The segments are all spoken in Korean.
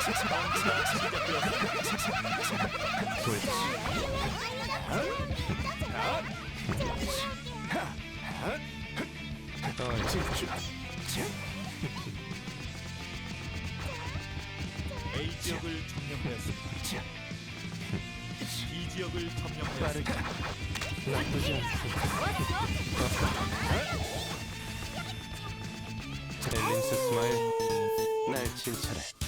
어 스마일 날 진찰해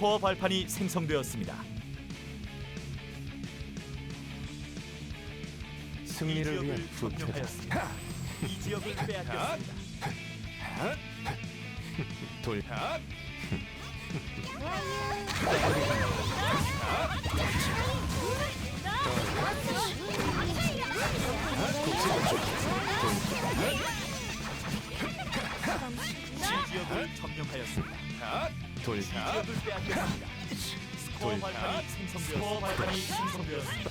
스코어 발판이 생성되었습니다. 이 승리를 위한 후퇴다. 이 지역을 빼앗겼습니다. 돌 지역을 점령하였습니다. 돌 B 지역을 빼앗겼습니다. 스코어 돌. 발판이 생성되었습니다. 스코어 발판이 생성되었습니다.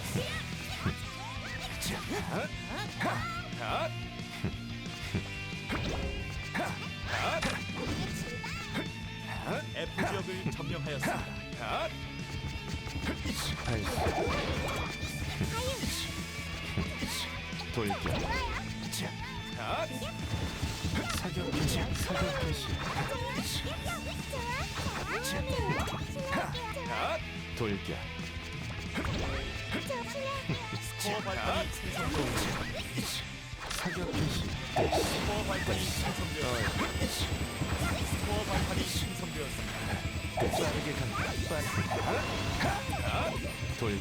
F 지역을 점령하였습니다. 발사 돌격 사격 사격 개시 돌격 빠르게 돌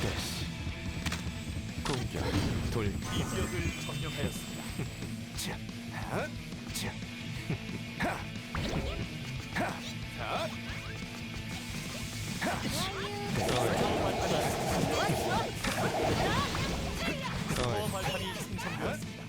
개시 공격 돌 이 지역을 점령하였습니다. 스코 어 발판이 생성되었습니다.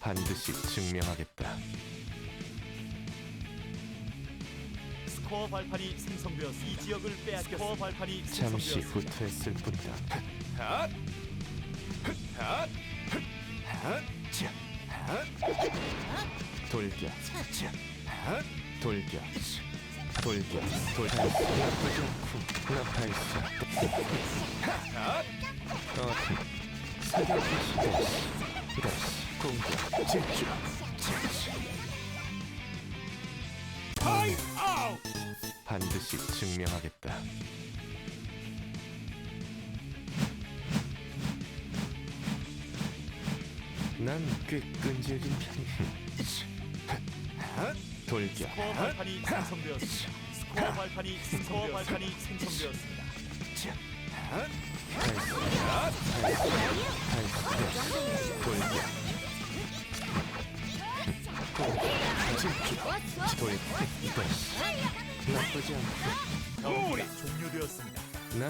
반드시 증명하겠다. 스코어 발판이 생성되었습니다. 이 지역을 빼앗겼습니다. 스코어 발판이 잠시 생성되었습니다. 후퇴했을 뿐이다. 돌격, 돌격, 돌격, 돌격. 나쁘지 않고 나팔수. 어, 사격 개시 대시, 대시, 공격, 질주. 반드시 증명하겠다. 난 꽤 끈질긴 편이. 돌격. 스코어 발판이 생성되었습니다. 스코어 발판이 스코어 발판이 생성되었습니다. 발사. 발사. 돌격. 돌격. 돌격. 돌격. 나쁘지 않다. 경기가 종료되었습니다.